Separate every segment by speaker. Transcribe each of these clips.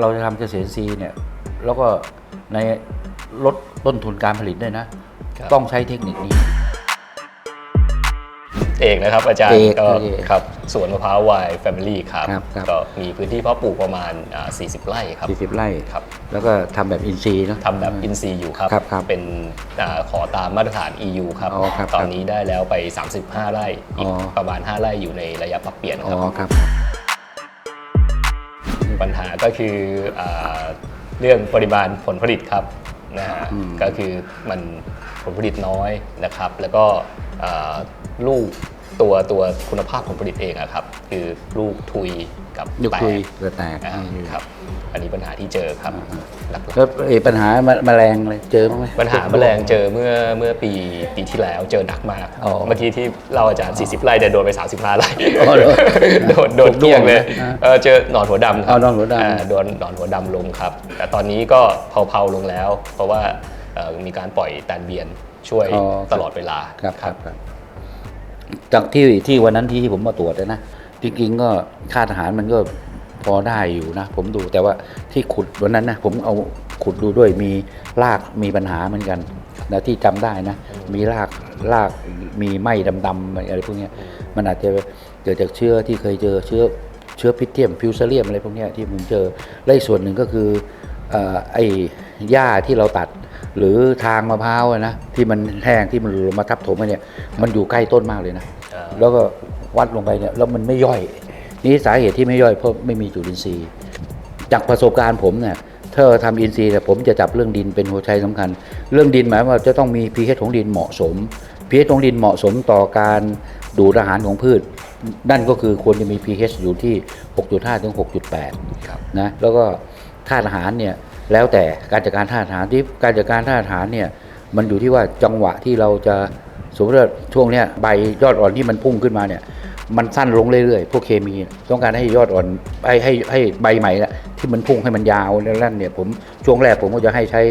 Speaker 1: เราจะทำเกษตรอินทรีย์เนี่ยแล้วก็ในลดต้นทุนการผลิตด้วยนะ
Speaker 2: ครับ
Speaker 1: ต้องใช้เทคนิคนี้
Speaker 2: เอกนะครับอาจารย์
Speaker 1: เอก
Speaker 2: ก็
Speaker 1: เอก
Speaker 2: ครับสวนมะพร้าววายแฟมิลี่ครับ
Speaker 1: ครับครับ
Speaker 2: ก็มีพื้นที่เพาะปลูกประมาณอ่า40 ไร่ครับ
Speaker 1: 40 ไร่
Speaker 2: ครับ
Speaker 1: แล้วก็ทำแบบอินทรีย์เนอะ
Speaker 2: ทำแบบอินซีย์อยู่ครับ
Speaker 1: ครับครับ
Speaker 2: เป็นอาขอตามมาตรฐาน EU ครับ
Speaker 1: อ๋อครับ
Speaker 2: ตอนนี้ได้แล้วไป 35 ไร่ อีก
Speaker 1: อ๋อ
Speaker 2: ประมาณ 5 ไร่อยู่ในระยะปรับเปลี่ยน
Speaker 1: อ๋
Speaker 2: ค
Speaker 1: อ
Speaker 2: รับ
Speaker 1: ครับ
Speaker 2: ปัญหาก็คืออาเรื่องปริมาณผลผลิตครับนะฮะ
Speaker 1: อืม
Speaker 2: ก็คือมันผลผลิตน้อยนะครับ แล้วก็อ่าลูกตัวตัวคุณภาพผลผลิตเองอะครับ คือลูกทุยกับ
Speaker 1: ยุก
Speaker 2: แต
Speaker 1: คุย
Speaker 2: ก
Speaker 1: เกิดแตก
Speaker 2: อ่า
Speaker 1: อืม
Speaker 2: ครับ อันนี้ปัญหาที่เจอครับหลักๆ
Speaker 1: แล้วไอ้ปัญหาแมลงอะไรเจอบ้างไหม
Speaker 2: ปัญหาแมลงเจอเมื่อเมื่อปีปีที่แล้วเจอหนักมาก
Speaker 1: อ๋อ
Speaker 2: เมื่อกี้ที่เราอาจารย์ 40 ไร่แต่โดนไป 35 ไร่
Speaker 1: อ๋อเหรอ
Speaker 2: โดนโดนเกลี้ยงเลย
Speaker 1: อ่า
Speaker 2: เออเจอหนอนหัวดำครั
Speaker 1: อ๋อหนอนหัวดำา
Speaker 2: โดนหนอนหัวดำลงครับ แต่ตอนนี้ก็เผาๆลงแล้ว เพราะว่าเอ่อมีการปล่อยแตนเบียนช่วย
Speaker 1: อ๋อ
Speaker 2: ตลอดเวลา
Speaker 1: ครับครับครับจากที่ที่วันนั้นที่ผมมาตรวจนะนะจริงๆก็ค่าทหารมันก็ พอได้อยู่นะ ผมดูแต่ว่าที่ขุดวันนั้นนะผมเอาขุดดูด้วยมีรากมีปัญหาเหมือนกันนะที่จำได้นะ มีรากรากมีไหมดำๆอะไรพวกเนี้ยมันอาจจะเกิดจากเชื้อที่เคยเจอเชื้อเชื้อพิษเทียมฟิวเซเรียมอะไรพวกเนี้ยที่ผมเจอและอีกส่วนหนึ่งก็คือเอ่อไอ้หญ้าที่เราตัดหรือทางมะพร้าวอะนะที่มันแห้งที่มันหลุดลงมาทับถมอะเนี่ยมันอยู่ใกล้ต้นมากเลยนะ
Speaker 2: อ่า
Speaker 1: แล้วก็วัดลงไปเนี่ยแล้วมันไม่ย่อย นี่สาเหตุที่ไม่ย่อยเพราะไม่มีจุลินทรีย์ จากประสบการณ์ผมเนี่ยถ้าทำอินทรีย์เนี่ยผมจะจับเรื่องดินเป็นหัวใจสำคัญ เรื่องดินหมายว่าจะต้องมี pH ของดินเหมาะสม pH ของดินเหมาะสมต่อการดูดอาหารของพืชนั่นก็คือควรจะมี pH อยู่ที่ 6.5 ถึง 6.8
Speaker 2: ครับ
Speaker 1: นะ แล้วก็ธาตุอาหารเนี่ยแล้วแต่การจัดการธาตุอาหารที่การจัดการธาตุอาหารเนี่ยมันอยู่ที่ว่าจังหวะที่เราจะสมมติว่าช่วงเนี้ยใบยอดอ่อนที่มันพุ่งขึ้นมาเนี่ย มันสั้นลงเรื่อยๆ พวกเคมี ต้องการให้ยอดอ่อนให้ให้ให้ใบใหม่น่ะที่มันพุ่งให้มันยาวแล้วนั่นเนี่ยผมช่วงแรกผมก็จะให้ใช้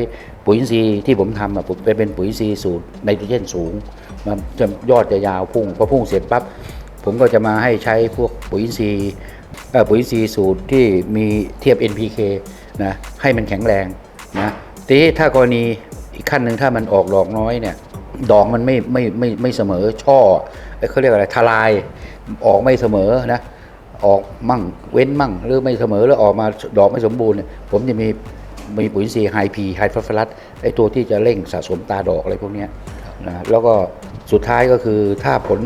Speaker 1: ปุ๋ยอินทรีย์ที่ผมทำอะผมเป็นปุ๋ยอินทรีย์สูตรไนโตรเจนสูงมันจะยอดจะยาวพุ่งพอพุ่งเสร็จปั๊บผมก็จะมาให้ใช้พวกปุ๋ยอินทรีย์เอ่อปุ๋ยอินทรีย์สูตรที่มีเทียบ NPK นะให้มันแข็งแรงนะทีนี้ถ้ากรณีอีกขั้นหนึ่งถ้ามันออกดอกน้อยเนี่ย ดอกมันไม่ไม่ไม่ไม่เสมอช่อเอ้เขาเรียกอะไรทลายออกไม่เสมอนะออกมั่งเว้นมั่งหรือไม่เสมอแล้วออกมาดอกไม่สมบูรณ์เนี่ยผมจะมีมีปุ๋ยอินทรีย์ไฮพีไฮฟอสฟอรัสไอตัวที่จะเร่งสะสมตาดอกอะไรพวกนี้นะแล้วก็สุดท้ายก็คือถ้าผล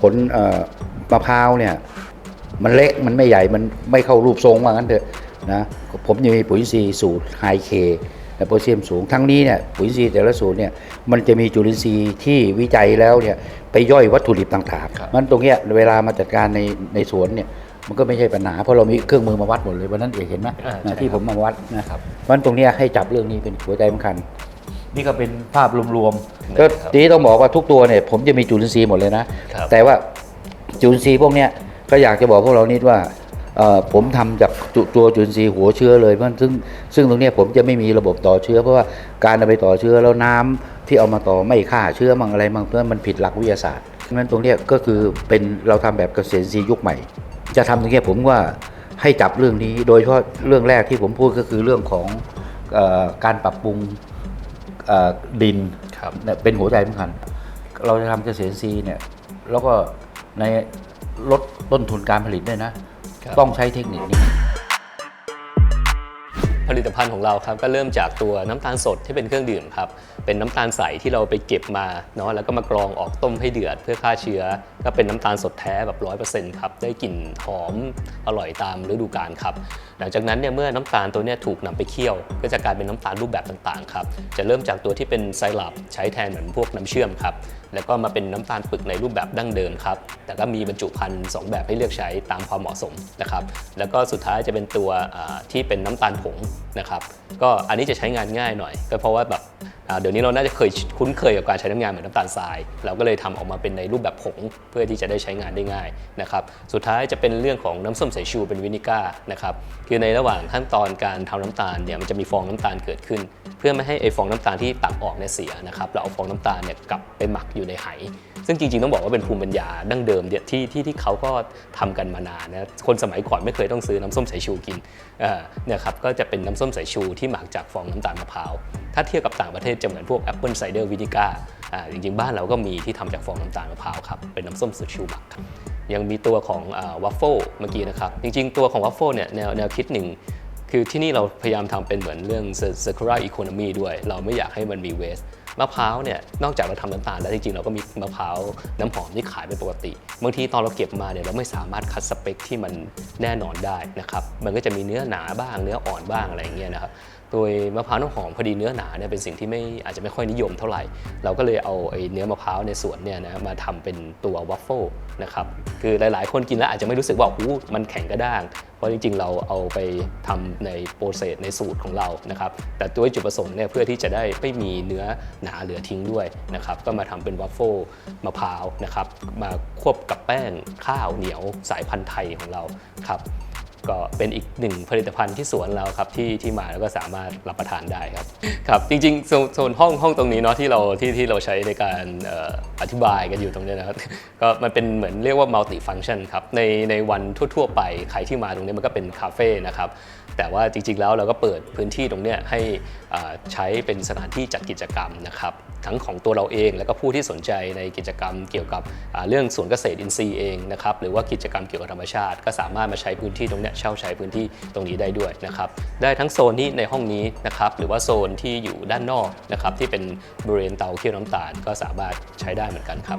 Speaker 1: ผลมะพร้าวเนี่ยมันเล็กมันไม่ใหญ่มันไม่เข้ารูปทรงว่างั้นเถอะนะผมจะมีปุ๋ยอินทรีย์สูตรไฮเค และโพแทสเซียมสูงทั้งนี้เนี่ยปุ๋ยอินทรีย์แต่ละสูตรเนี่ยมันจะมีจุลินทรีย์ที่วิจัยแล้วเนี่ยไปย่อยวัตถุดิบต่าง
Speaker 2: ครับ
Speaker 1: ๆมันตรงเนี้ยเวลามาจัดการในในสวนเนี่ยมันก็ไม่ใช่ปัญหาเพราะเรามีเครื่องมือมาวัดหมดเลยวันนั้นเอกเห็นไหม
Speaker 2: อ่า
Speaker 1: นะ
Speaker 2: ใช่
Speaker 1: ที่
Speaker 2: ค
Speaker 1: ผ
Speaker 2: รับ
Speaker 1: มมาวัดนะครับเพราะฉะนั้นตรงเนี้ยให้จับเรื่องนี้เป็นหัวใจสำคัญ นี่ก็เป็นภาพรวมๆก็
Speaker 2: ครับ
Speaker 1: ทีนี้ต้องบอกว่าทุกตัวเนี่ยผมจะมีจุลินทรีย์หมดเลยนะ
Speaker 2: ครับ
Speaker 1: แต่ว่าจุลินทรีย์พวกเนี้ยก็อยากจะบอกพวกเรานิดว่าเอ่อ ผมทำจากจุตัวจุลินทรีย์หัวเชื้อเลยเพราะซึ่งซึ่งตรงนี้ผมจะไม่มีระบบต่อเชื้อ เพราะว่าการเอาไปต่อเชื้อแล้วน้ำที่เอามาต่อไม่ฆ่าเชื้อมังอะไรมังเพราะมันผิดหลักวิทยาศาสตร์เพราะฉะนั้นตรงนี้ก็คือเป็นเราทำแบบเกษตรอินทรีย์ยุคใหม่ จะทำตรงนี้ผมว่าให้จับเรื่องนี้โดยเฉพาะเรื่องแรกที่ผมพูดก็คือเรื่องของอการปรับปรุงดินเป็นหัวใจสำคัญ เราจะทำเกษตรอินทรีย์เนี่ยแล้วก็ในลดต้นทุนการผลิตด้วยนะ ต้องใช้เทคนิคนี้
Speaker 2: ผลิตภัณฑ์ของเราครับก็เริ่มจากตัวน้ำตาลสดที่เป็นเครื่องดื่มครับ เป็นน้ำตาลใสที่เราไปเก็บมาเนาะแล้วก็มากรองออกต้มให้เดือดเพื่อฆ่าเชื้อ ก็เป็นน้ำตาลสดแท้แบบร้อยเปอร์เซ็นต์ครับได้กลิ่นหอมอร่อยตามฤดูกาลครับ หลังจากนั้นเนี่ยเมื่อน้ำตาลตัวเนี้ยถูกนำไปเคี่ยว ก็จะกลายเป็นน้ำตาลรูปแบบต่างๆครับ จะเริ่มจากตัวที่เป็นไซรัปใช้แทนเหมือนพวกน้ำเชื่อมครับแล้วก็มาเป็นน้ำตาลปึกในรูปแบบดั้งเดิมครับ แต่ก็มีบรรจุภัณฑ์สองแบบให้เลือกใช้ตามความเหมาะสมนะครับ แล้วก็สุดท้ายจะเป็นตัวที่เป็นน้ำตาลผงนะครับ ก็อันนี้จะใช้งานง่ายหน่อย ก็เพราะว่าแบบ เดี๋ยวนี้เราน่าจะเคยคุ้นเคยกับการใช้น้ำยาเหมือนน้ำตาลทราย เราก็เลยทำออกมาเป็นในรูปแบบผงเพื่อที่จะได้ใช้งานได้ง่ายนะครับ สุดท้ายจะเป็นเรื่องของน้ำส้มสายชูเป็นวินิก้านะครับ คือในระหว่างขั้นตอนการทำน้ำตาลเนี่ยมันจะมีฟองน้ำตาลเกิดขึ้น เพื่อไม่ให้ไอฟองน้ำตาลที่ตักออกเนี่ยเสียนะครับเราเอาฟองน้ำตาลเนี่ยกลับไปหมักอยู่ในไห ซึ่งจริงๆต้องบอกว่าเป็นภูมิปัญญาดั้งเดิมเนี่ยที่ที่ที่เขาก็ทำกันมานานนะคนสมัยก่อนไม่เคยต้องซื้อน้ำส้มสายชูกินเนี่ยครับก็จะเป็นน้ำส้มสายชูที่หมักจากฟองน้ำตาลมะพร้าว ถ้าเทียบกับต่างประเทศจะเหมือนพวกแอปเปิลไซเดอร์วินิก้าอ่าจริงๆ บ้านเราก็มีที่ทำจากฟองน้ำตาลมะพร้าวครับ เป็นน้ำส้มสายชูหมักครับยังมีตัวของวัฟเฟิลเมื่อกี้นะครับ จริงๆ ตัวของวัฟเฟิลเนี่ยแนวแนวคิดหนึ่งคือที่นี่เราพยายามทำเป็นเหมือนเรื่อง circular economy ด้วย เราไม่อยากให้มันมี waste มะพร้าวเนี่ยนอกจากเราทำน้ำตาลแล้วจริงๆ เราก็มีมะพร้าวน้ำหอมที่ขายเป็นปกติ บางทีตอนเราเก็บมาเนี่ยเราไม่สามารถคัดสเปคที่มันแน่นอนได้นะครับ มันก็จะมีเนื้อหนาบ้างเนื้ออ่อนบ้างอะไรอย่างเงี้ยนะครับ โดยมะพร้าวน้ำหอมพอดีเนื้อหนาเนี่ยเป็นสิ่งที่ไม่อาจจะไม่ค่อยนิยมเท่าไหร่ เราก็เลยเอาไอ้เนื้อมะพร้าวในสวนเนี่ยนะมาทำเป็นตัววัฟเฟิลนะครับคือหลายๆ คนกินแล้วอาจจะไม่รู้สึกว่าอู้มันแข็งกระด้าง เพราะจริงๆ เราเอาไปทำในโปรเซสในสูตรของเรานะครับแต่ด้วยจุดประสงค์เนี่ยเพื่อที่จะได้ไม่มีเนื้อหนาเหลือทิ้งด้วยนะครับก็มาทำเป็นวัฟเฟิลมะพร้าวนะครับมาควบกับแป้งข้าวเหนียวสายพันธุ์ไทยของเราครับ ก็เป็นอีกหนึ่งผลิตภัณฑ์ที่สวนเราครับที่ที่มาแล้วก็สามารถรับประทานได้ครับครับจริงๆโซนโซนห้องห้องตรงนี้เนาะที่เราที่ที่เราใช้ในการเอ่ออธิบายกันอยู่ตรงเนี้ยนะครับ ก็มันเป็นเหมือนเรียกว่า multi function ครับในในวันทั่ว ๆ ไปใครที่มาตรงนี้มันก็เป็นคาเฟ่นะครับแต่ว่าจริงๆแล้วเราก็เปิดพื้นที่ตรงเนี้ยให้อ่าใช้เป็นสถานที่จัดกิจกรรมนะครับทั้งของตัวเราเอง แล้วก็ผู้ที่สนใจในกิจกรรมเกี่ยวกับอ่าเรื่องสวนเกษตรอินทรีย์เองนะครับหรือว่ากิจกรรมเกี่ยวกับธรรมชาติ ก็สามารถมาใช้พื้นที่ตรงเนี้ยเช่าใช้พื้นที่ตรงนี้ได้ด้วยนะครับได้ทั้งโซนที่ในห้องนี้นะครับหรือว่าโซนที่อยู่ด้านนอกนะครับที่เป็นบริเวณเตาเคี่ยวน้ำตาลก็สามารถใช้ได้เหมือนกันครับ